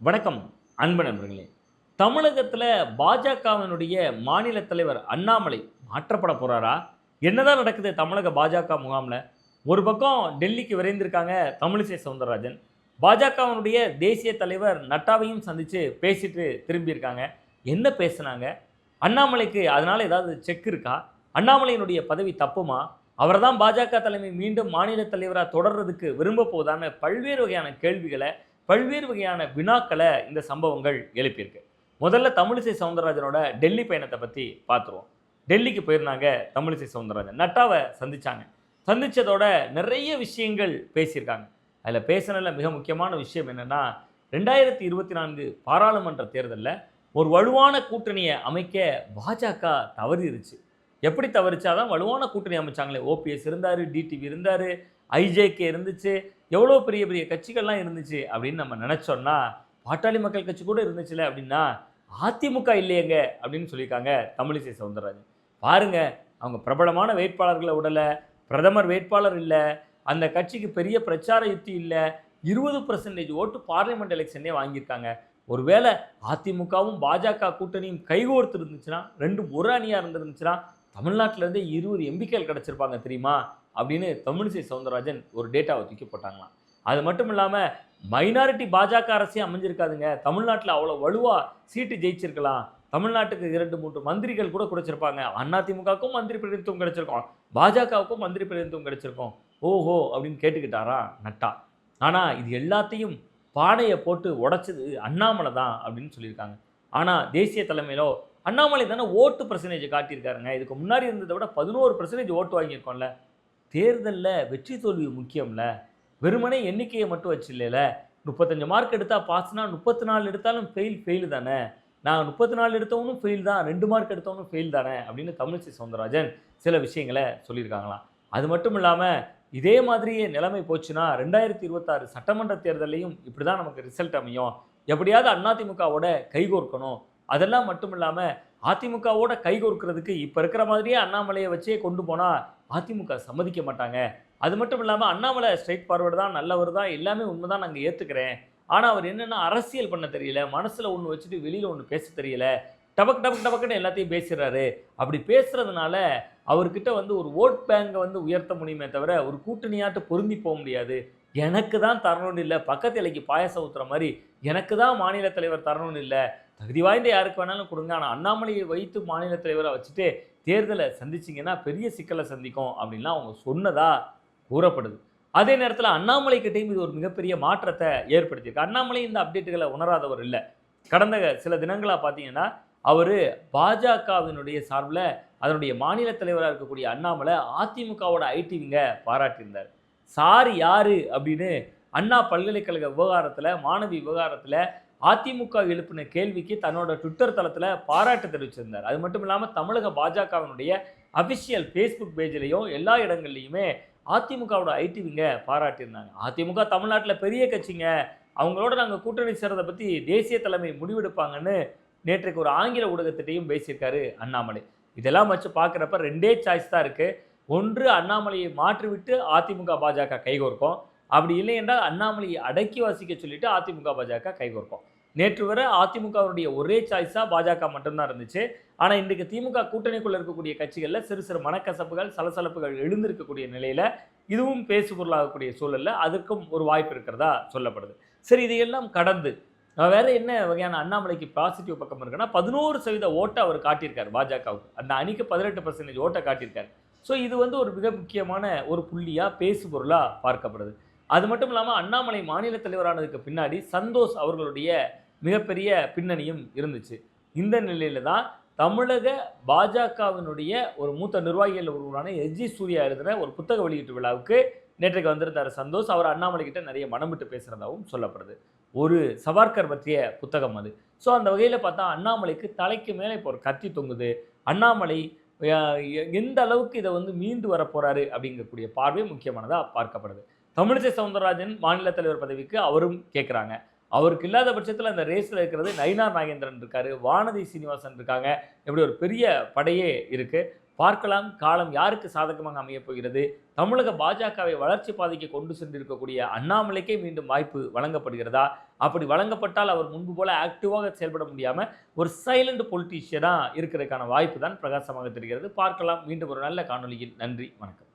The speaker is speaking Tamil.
வணக்கம் அன்பு நண்பர்களே. தமிழகத்தில் பாஜகவினுடைய மாநில தலைவர் அண்ணாமலை மாற்றப்பட போகிறாரா என்னதான் நடக்குது தமிழக பாஜக முகாமில்? ஒரு பக்கம் டெல்லிக்கு விரைந்திருக்காங்க தமிழிசை சவுந்தரராஜன். பாஜகவினுடைய தேசிய தலைவர் நட்டாவையும் சந்தித்து பேசிட்டு திரும்பியிருக்காங்க. என்ன பேசுனாங்க? அண்ணாமலைக்கு அதனால் ஏதாவது செக் இருக்கா? அண்ணாமலையினுடைய பதவி தப்புமா? அவர் தான் பாஜக தலைமை மீண்டும் மாநில தலைவராக தொடர்றதுக்கு விரும்ப போதான பல்வேறு வகையான கேள்விகளை பல்வேறு வகையான வினாக்களை இந்த சம்பவங்கள் எழுப்பியிருக்கு. முதல்ல தமிழிசை சவுந்தரராஜனோட டெல்லி பயணத்தை பற்றி பார்த்துருவோம் டெல்லிக்கு போயிருந்தாங்க தமிழிசை சவுந்தரராஜன். நட்டாவை சந்திச்சாங்க. சந்தித்ததோட நிறைய விஷயங்கள் பேசியிருக்காங்க. அதில் பேசினதில் மிக முக்கியமான விஷயம் என்னென்னா ரெண்டாயிரத்தி இருபத்தி நான்கு பாராளுமன்ற தேர்தலில் ஒரு வலுவான கூட்டணியை அமைக்க பாஜக தவறிருச்சு. எப்படி தவறிச்சாதான் வலுவான கூட்டணி அமைச்சாங்களே. ஓபிஎஸ் இருந்தார் டிடிவி இருந்தார் ஐஜேகே இருந்துச்சு எவ்வளோ பெரிய பெரிய கட்சிகள்லாம் இருந்துச்சு அப்படின்னு நம்ம நினச்சோன்னா பாட்டாளி மக்கள் கட்சி கூட இருந்துச்சுல அப்படின்னா அதிமுக இல்லையேங்க அப்படின்னு சொல்லியிருக்காங்க தமிழிசை சவுந்தரராஜன். பாருங்க அவங்க பிரபலமான வேட்பாளர்களை விடலை பிரதமர் வேட்பாளர் இல்லை அந்த கட்சிக்கு பெரிய பிரச்சார யுக்தி இல்லை இருபது பர்சன்டேஜ் ஓட்டு பார்லிமெண்ட் எலெக்ஷனே வாங்கியிருக்காங்க. ஒருவேளை அதிமுகவும் பாஜக கூட்டணியும் கைகோர்த்து இருந்துச்சுன்னா ரெண்டும் ஒரு அணியாக இருந்துருந்துச்சுன்னா தமிழ்நாட்டிலேருந்தே இருபது எம்பிக்கள் கிடச்சிருப்பாங்க தெரியுமா? அப்படின்னு தமிழிசை சவுந்தரராஜன் ஒரு டேட்டாவை தூக்கி போட்டாங்களாம். அது மட்டும் இல்லாமல் மைனாரிட்டி பாஜக அரசே அமைஞ்சிருக்காதுங்க. தமிழ்நாட்டில் அவ்வளோ வலுவாக சீட்டு ஜெயிச்சிருக்கலாம். தமிழ்நாட்டுக்கு இரண்டு மூன்று மந்திரிகள் கூட கிடைச்சிருப்பாங்க. அதிமுகவுக்கும் மந்திரி பிரதிநிதித்துவம் கிடைச்சிருக்கோம். பாஜகவுக்கும் மந்திரி பிரதிநிதித்துவம் கிடைச்சிருக்கோம். ஓஹோ அப்படின்னு கேட்டுக்கிட்டாரா நட்டா. ஆனால் இது எல்லாத்தையும் பானையை போட்டு உடைச்சது அண்ணாமலை தான் அப்படின்னு சொல்லியிருக்காங்க. ஆனால் தேசிய தலைமையிலோ அண்ணாமலை தானே ஓட்டு பர்சன்டேஜ் காட்டியிருக்காருங்க. இதுக்கு முன்னாடி இருந்ததை விட பதினோரு பர்சன்டேஜ் ஓட்டு வாங்கியிருக்கோம்ல. தேர்தலில் வெற்றி தோல்வி முக்கியம்ல? வெறுமனே எண்ணிக்கையை மட்டும் வச்சு இல்லைல முப்பத்தஞ்சு மார்க் எடுத்தால் பாஸ்னா முப்பத்தி நாலு எடுத்தாலும் ஃபெயில் ஃபெயில் தானே? நான் முப்பத்தி நாலு எடுத்தவனும் ஃபெயில் தான் ரெண்டு மார்க் எடுத்தவனும் ஃபெயில் தானே? அப்படின்னு தமிழிசை சவுந்தரராஜன் சில விஷயங்களை சொல்லியிருக்காங்களாம். அது மட்டும் இல்லாமல் இதே மாதிரியே நிலைமை போச்சுன்னா ரெண்டாயிரத்தி இருபத்தாறு சட்டமன்ற தேர்தலையும் இப்படி தான் நமக்கு ரிசல்ட் அமையும். எப்படியாவது அதிமுகவோட கைகோர்க்கணும் அதெல்லாம் மட்டும் இல்லாமல் அதிமுகவோட கைகோர்க்கிறதுக்கு இப்போ இருக்கிற மாதிரியே அண்ணாமலையை வச்சே கொண்டு போனால் அதிமுக சம்மதிக்க மாட்டாங்க. அது மட்டும் இல்லாமல் அண்ணாமலை ஸ்ட்ரைட் ஃபார்வர்டு தான் நல்லவர் தான் எல்லாமே உண்மை தான் நாங்கள் ஏற்றுக்கிறேன் ஆனால் அவர் என்னென்னா அரசியல் பண்ண தெரியல மனசில் ஒன்று வச்சுட்டு வெளியில் ஒன்று பேச தெரியல டபக் டபக் டபக்குன்னு எல்லாத்தையும் பேசுகிறாரு அப்படி பேசுகிறதுனால அவர்கிட்ட வந்து ஒரு ஓட் பேங்கை வந்து உயர்த்த முடியுமே தவிர ஒரு கூட்டணியாட்டு பொருந்தி போக முடியாது. எனக்கு தான் தரணும்னு இல்லை பக்கத்து இலைக்கு பாயசம் ஊற்றுற மாதிரி எனக்கு தான் மாநில தலைவர் தரணும்னு இல்லை தகுதி வாய்ந்த யாருக்கு வேணாலும் கொடுங்க. ஆனால் அண்ணாமலையை வைத்து மாநில தலைவரை வச்சுட்டு தேர்தலை சந்திச்சிங்கன்னா பெரிய சிக்கலை சந்திக்கும் அப்படின்லாம் அவங்க சொன்னதா கூறப்படுது. அதே நேரத்தில் அண்ணாமலை கிட்டையும் இது ஒரு மிகப்பெரிய மாற்றத்தை ஏற்படுத்தியிருக்கு. அண்ணாமலை இந்த அப்டேட்டுகளை உணராதவர் இல்லை. கடந்த சில தினங்களாக பார்த்தீங்கன்னா அவர் பாஜகவினுடைய சார்பில் அதனுடைய மாநில தலைவராக இருக்கக்கூடிய அண்ணாமலை அதிமுகவோட ஐடிவிங்க பாராட்டியிருந்தார். சார் யாரு அப்படின்னு அண்ணா பல்கலைக்கழக விவகாரத்தில் மாணவி விவகாரத்தில் அதிமுக எழுப்பின கேள்விக்கு தன்னோட ட்விட்டர் தளத்தில் பாராட்டு தெரிவிச்சிருந்தார். அது மட்டும் இல்லாமல் தமிழக பாஜகவினுடைய அஃபிஷியல் ஃபேஸ்புக் பேஜ்லேயும் எல்லா இடங்கள்லையுமே அதிமுகவோட ஐடிவிங்க பாராட்டியிருந்தாங்க. அதிமுக தமிழ்நாட்டில் பெரிய கட்சிங்க. அவங்களோட நாங்கள் கூட்டணி சேர்றதை பற்றி தேசிய தலைமை முடிவெடுப்பாங்கன்னு நேற்றுக்கு ஒரு ஆங்கில ஊடகத்திட்டையும் பேசியிருக்காரு அண்ணாமலை. இதெல்லாம் வச்சு பார்க்குறப்ப ரெண்டே சாய்ஸ் தான் இருக்குது ஒன்று அண்ணாமலையை மாற்றிவிட்டு அதிமுக பாஜக கைகோர்க்கும். அப்படி இல்லை என்றால் அண்ணாமலையை அடக்கி வாசிக்க சொல்லிட்டு அதிமுக பாஜக கைகோர்க்கும். நேற்று வரை அதிமுகவுடைய ஒரே சாய்ஸாக பாஜக மட்டும்தான் இருந்துச்சு. ஆனால் இன்றைக்கு திமுக கூட்டணிக்குள்ளே இருக்கக்கூடிய கட்சிகளில் சிறு சிறு மனக்கசப்புகள் சலசலப்புகள் எழுந்திருக்கக்கூடிய நிலையில் இதுவும் பேசு பொருளாகக்கூடிய சூழலில் அதற்கும் ஒரு வாய்ப்பு இருக்கிறதா சொல்லப்படுது. சரி இதையெல்லாம் கடந்து வேறு என்ன வகையான அண்ணாமலைக்கு பாசிட்டிவ் பக்கம் இருக்குன்னா பதினோரு சதவீத ஓட்டை அவர் காட்டியிருக்காரு பாஜகவுக்கு. அந்த அணிக்கு பதினெட்டு பர்சன்டேஜ் ஓட்டை காட்டியிருக்காரு. ஸோ இது வந்து ஒரு மிக முக்கியமான ஒரு புள்ளியாக பேசு பொருளாக பார்க்கப்படுது. அது மட்டும் இல்லாமல் அண்ணாமலை மாநில தலைவரானதுக்கு பின்னாடி சந்தோஷ் அவர்களுடைய மிகப்பெரிய பின்னணியும் இருந்துச்சு. இந்த நிலையில தான் தமிழக பாஜகவினுடைய ஒரு மூத்த நிர்வாகிகள் ஒருவரான எஸ்ஜி சூர்யா எழுதின ஒரு புத்தக வெளியீட்டு விழாவுக்கு நேற்றைக்கு வந்திருந்தார் சந்தோஷ். அவர் அண்ணாமலை கிட்ட நிறைய மனம் விட்டு பேசுகிறதாகவும் சொல்லப்படுது. ஒரு சவார்கர் பற்றிய புத்தகம் அது. ஸோ அந்த வகையில் பார்த்தா அண்ணாமலைக்கு தலைக்கு மேலே இப்போ ஒரு கத்தி தொங்குது. அண்ணாமலை எந்த அளவுக்கு இதை வந்து மீண்டு வர போகிறாரு அப்படிங்கக்கூடிய பார்வை முக்கியமானதாக பார்க்கப்படுது. தமிழிசை சவுந்தரராஜன் மாநில தலைவர் பதவிக்கு அவரும் கேட்குறாங்க அவருக்கு இல்லாத பட்சத்தில் அந்த ரேஸில் இருக்கிறது நயினார் நாகேந்திரன் இருக்காரு வானதி சீனிவாசன் இருக்காங்க. இப்படி ஒரு பெரிய படையே இருக்குது பார்க்கலாம் காலம் யாருக்கு சாதகமாக அமையப் போகிறது? தமிழக பாஜகவை வளர்ச்சி பாதைக்கு கொண்டு சென்றிருக்கக்கூடிய அண்ணாமலைக்கே மீண்டும் வாய்ப்பு வழங்கப்படுகிறதா? அப்படி வழங்கப்பட்டால் அவர் முன்பு போல ஆக்டிவாக செயல்பட முடியாமல் ஒரு சைலண்ட் பொலிட்டீஷியனாக இருக்கிறதுக்கான வாய்ப்பு தான் பிரகாசமாக தெரிகிறது. பார்க்கலாம் மீண்டும் ஒரு நல்ல காணொலியில் நன்றி வணக்கம்.